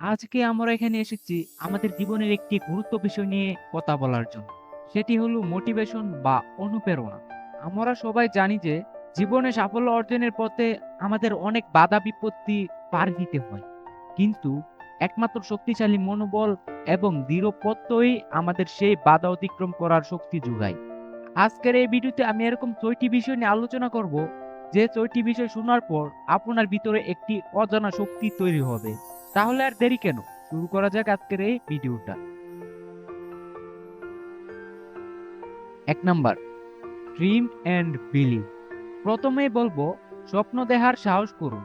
আজকে আমরা এখানে এসেছি আমাদের জীবনের একটি গুরুত্ব বিষয় নিয়ে কথা বলার জন্য। সেটি হলো মোটিভেশন বা অনুপ্রেরণা। আমরা সবাই জানি যে জীবনে সাফল্য অর্জনের পথে আমাদের অনেক বাধা বিপত্তি পার দিতে হয়। কিন্তু একমাত্র শক্তিশালী মনোবল এবং দৃঢ় প্রত্যয়ই আমাদের সেই বাধা অতিক্রম করার শক্তি যোগায়। আজকের এই ভিডিওতে আমি এরকম ছয়টি বিষয় নিয়ে আলোচনা করব, যে ছয়টি বিষয় শোনার পর আপনার ভিতরে একটি অজানা শক্তি তৈরি হবে। তাহলে আর দেরি কেন? শুরু করা যাক আজকের এই ভিডিওটা। এক নাম্বার ড্রিম অ্যান্ড বিলিভ প্রথমেই বলব, স্বপ্ন দেখার সাহস করুন।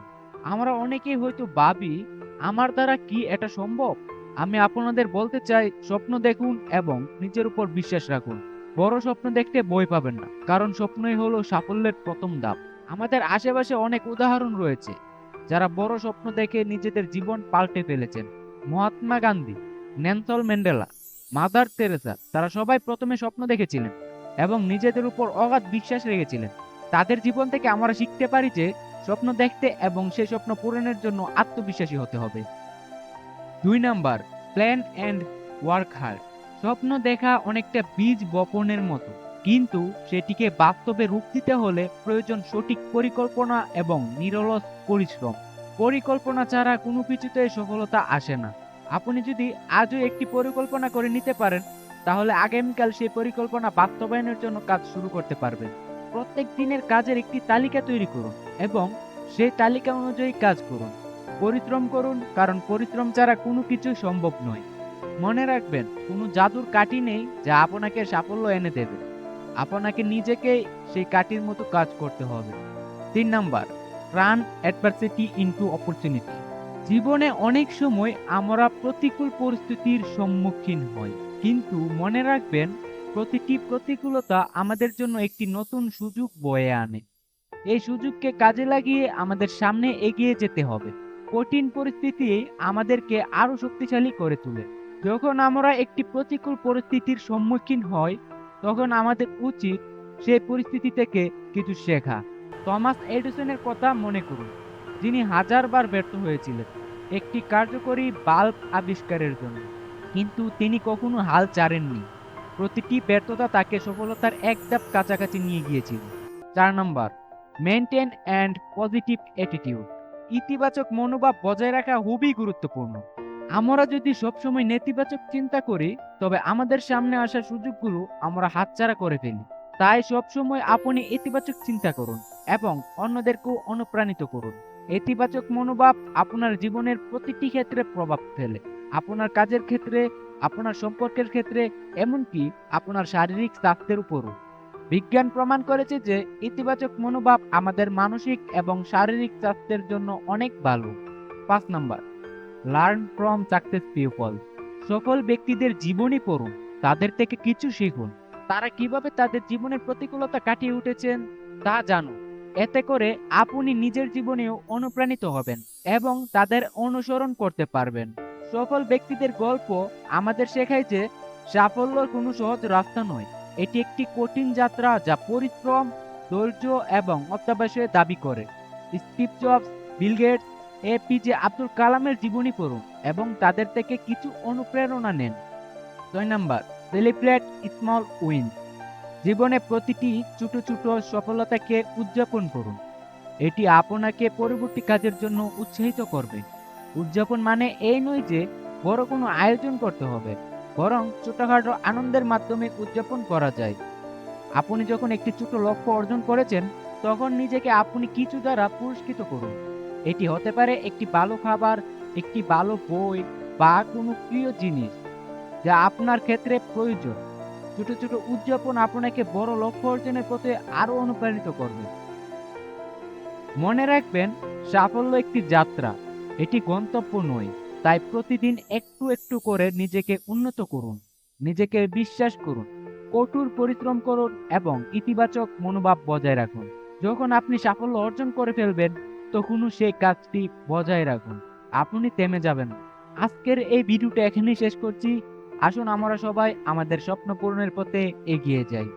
আমরা অনেকেই হয়তো ভাবি, আমার দ্বারা কি এটা সম্ভব? আমি আপনাদের বলতে চাই, স্বপ্ন দেখুন এবং নিজের উপর বিশ্বাস রাখুন। বড় স্বপ্ন দেখতে বই পাবেন না, কারণ স্বপ্নই হলো সাফল্যের প্রথম ধাপ। আমাদের আশেপাশে অনেক উদাহরণ রয়েছে। যারা বড় স্বপ্ন দেখে নিজেদের জীবন পাল্টে ফেলেছেন। Mahatma Gandhi Nelson Mandela, Mother Teresa, তারা সবাই প্রথমে স্বপ্ন দেখেছিলেন এবং নিজেদের উপর অগাধ বিশ্বাস রেখেছিলেন। তাদের জীবন থেকে আমরা শিখতে পারি যে, স্বপ্ন দেখতে এবং সেই স্বপ্ন পূরণের জন্য আত্মবিশ্বাসী হতে হবে। দুই number, plan and work hard. স্বপ্ন দেখা অনেকটা বীজ বপনের মতো। কিন্তু সেটিকে বাস্তবে রূপ দিতে হলে প্রয়োজন সঠিক পরিকল্পনা এবং নিরলস পরিশ্রম। পরিকল্পনা ছাড়া কোনো কিছুতে সফলতা আসে না। আপনি যদি আজও একটি পরিকল্পনা করে নিতে পারেন, তাহলে আগামীকাল সেই পরিকল্পনা বাস্তবায়নের জন্য কাজ শুরু করতে পারবেন। প্রত্যেক দিনের কাজের একটি তালিকা তৈরি করুন এবং সেই তালিকা অনুযায়ী কাজ করুন। পরিশ্রম করুন, কারণ পরিশ্রম ছাড়া কোনো কিছু সম্ভব নয়। মনে রাখবেন, কোনো জাদুর কাঠি নেই যা আপনাকে সাফল্য এনে দেবে। আপনাকে নিজেকে সেই কাঠির মতো কাজ করতে হবে। তিন number run adversity into opportunity জীবনে অনেক সময় আমরা প্রতিকূল পরিস্থিতির সম্মুখীন হই, কিন্তু মনে রাখবেন, প্রতিটি প্রতিকূলতা আমাদের জন্য একটি নতুন সুযোগ বয়ে আনে। এই সুযোগকে কাজে লাগিয়ে আমাদের সামনে এগিয়ে যেতে হবে। কঠিন পরিস্থিতি আমাদেরকে আরও শক্তিশালী করে তোলে। যখন আমরা একটি প্রতিকূল পরিস্থিতির সম্মুখীন হই তখন আমাদের উচিত সেই পরিস্থিতি থেকে কিছু শেখা। থমাস এডিসনের কথা মনে করুন, যিনি হাজারবার ব্যর্থ হয়েছিলেন, একটি কার্যকরী বাল্ব আবিষ্কারের জন্য। কিন্তু তিনি কখনো হাল ছাড়েননি। প্রতিটি ব্যর্থতা তাকে সফলতার এক ধাপ কাছাকাছি নিয়ে গিয়েছিল। চার number maintain and positive attitude. ইতিবাচক মনোভাব বজায় রাখা খুবই গুরুত্বপূর্ণ। আমরা যদি সবসময় নেতিবাচক চিন্তা করি, তবে আমাদের সামনে আসা সুযোগগুলো আমরা হাতছাড়া করে ফেলি। তাই সবসময় আপনি ইতিবাচক চিন্তা করুন এবং অন্যদেরকেও অনুপ্রাণিত করুন। ইতিবাচক মনোভাব আপনার জীবনের প্রতিটি ক্ষেত্রে প্রভাব ফেলে। আপনার কাজের ক্ষেত্রে, আপনার সম্পর্কের ক্ষেত্রে, এমনকি আপনার শারীরিক স্বাস্থ্যের উপরও। বিজ্ঞান প্রমাণ করেছে যে ইতিবাচক মনোভাব আমাদের মানসিক এবং শারীরিক স্বাস্থ্যের জন্য অনেক ভালো। পাঁচ number learn from success people. সফল ব্যক্তিদের জীবনী পড়ুন, তাদের থেকে কিছু শিখুন। তারা কীভাবে তাদের জীবনের প্রতিকূলতা কাটিয়ে উঠেছেন, তা জানুন। এতে করে আপনি নিজের জীবনেও অনুপ্রাণিত হবেন এবং তাদের অনুসরণ করতে পারবেন। সফল ব্যক্তিদের গল্প আমাদের শেখায় যে সাফল্য কোনো সহজ রাস্তা নয়। এটি একটি কঠিন যাত্রা যা পরিশ্রম, ধৈর্য এবং অত্যাবশ্যের দাবি করে। Steve Jobs, Bill Gates A P J Abdul কালামের জীবনী পড়ুন এবং তাদের থেকে কিছু অনুপ্রেরণা নেন। ছয় নাম্বার সেলিব্রেট স্মল উইন জীবনে প্রতিটি ছোট ছোট সফলতাকে উদযাপন করুন। এটি আপনাকে পরবর্তী কাজের জন্য উৎসাহিত করবে। উদযাপন মানে এই নয় যে বড় কোনো আয়োজন করতে হবে, বরং ছোটখাটো আনন্দের মাধ্যমে উদযাপন করা যায়। আপনি যখন একটি ছোট লক্ষ্য অর্জন করেছেন, তখন নিজেকে আপনি কিছু দ্বারা পুরস্কৃত করুন। এটি হতে পারে একটি ভালো খাবার, একটি ভালো বই বা কোনো প্রিয় জিনিস যা আপনার ক্ষেত্রে প্রয়োজন। ছোট ছোট উদযাপন আপনাকে বড় লক্ষ্য অর্জনের পথে আরও অনুপ্রাণিত করবে। মনে রাখবেন, সাফল্য একটি যাত্রা। এটি গন্তব্য নয়, তাই প্রতিদিন একটু একটু করে নিজেকে উন্নত করুন, নিজেকে বিশ্বাস করুন, কঠোর পরিশ্রম করুন এবং ইতিবাচক মনোভাব বজায় রাখুন। যখন আপনি সাফল্য অর্জন করে ফেলবেন তখনও সেই কাজটি বজায় রাখুন। আপনি থেমে যাবেন আজকের এই ভিডিওটা এখানেই শেষ করছি। আসুন আমরা সবাই আমাদের স্বপ্ন পূরণের পথে এগিয়ে যাই।